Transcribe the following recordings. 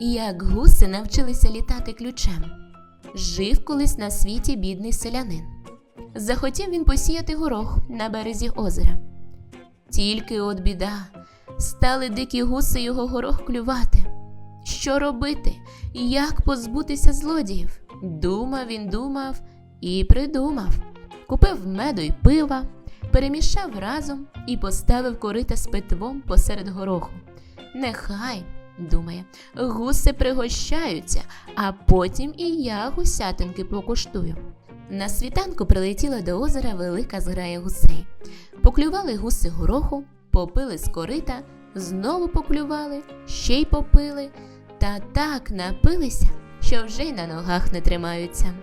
як гуси навчилися літати ключем. Жив колись на світі бідний селянин. Захотів він посіяти горох на березі озера. Тільки от біда, стали дикі гуси його горох клювати. Що робити? Як позбутися злодіїв? Думав він, думав і придумав. Купив меду й пива, перемішав разом і поставив корита з питвом посеред гороху. Нехай, думає, гуси пригощаються, а потім і я гусятинки покуштую. На світанку прилетіла до озера велика зграя гусей. Поклювали гуси гороху, попили з корита, знову поклювали, ще й попили, та так напилися, що вже й на ногах не тримаються.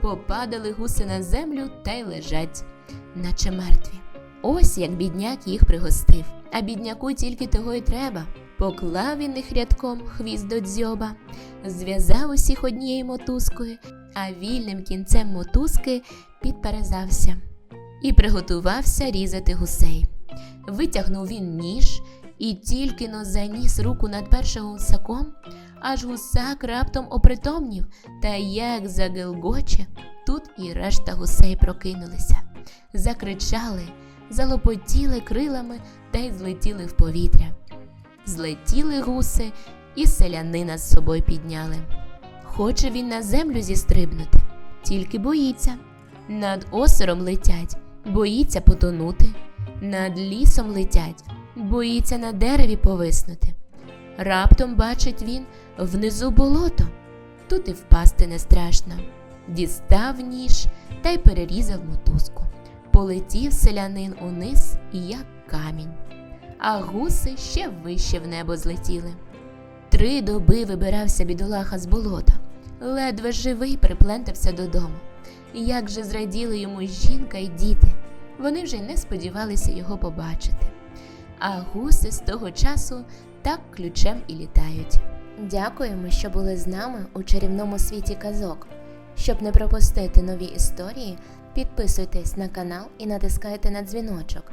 Попадали гуси на землю та й лежать, наче мертві. Ось як бідняк їх пригостив, а бідняку тільки того й треба. Поклав він їх рядком хвіст до дзьоба, зв'язав усіх однією мотузкою, а вільним кінцем мотузки підперезався і приготувався різати гусей. Витягнув він ніж і тільки но заніс руку над першим гусаком, аж гусак раптом опритомнів, та як загелгоче, тут і решта гусей прокинулися, закричали, залопотіли крилами та й злетіли в повітря. Злетіли гуси і селянина з собою підняли. Хоче він на землю зістрибнути, тільки боїться. Над озером летять, боїться потонути, над лісом летять, боїться на дереві повиснути. Раптом бачить він внизу болото, тут і впасти не страшно. Дістав ніж та й перерізав мотузку. Полетів селянин униз, як камінь, а гуси ще вище в небо злетіли. Три доби вибирався бідолаха з болота, ледве живий приплентався додому. Як же зраділи йому жінка й діти, вони вже й не сподівалися його побачити. А гуси з того часу так ключем і літають. Дякуємо, що були з нами у чарівному світі казок. Щоб не пропустити нові історії, підписуйтесь на канал і натискайте на дзвіночок.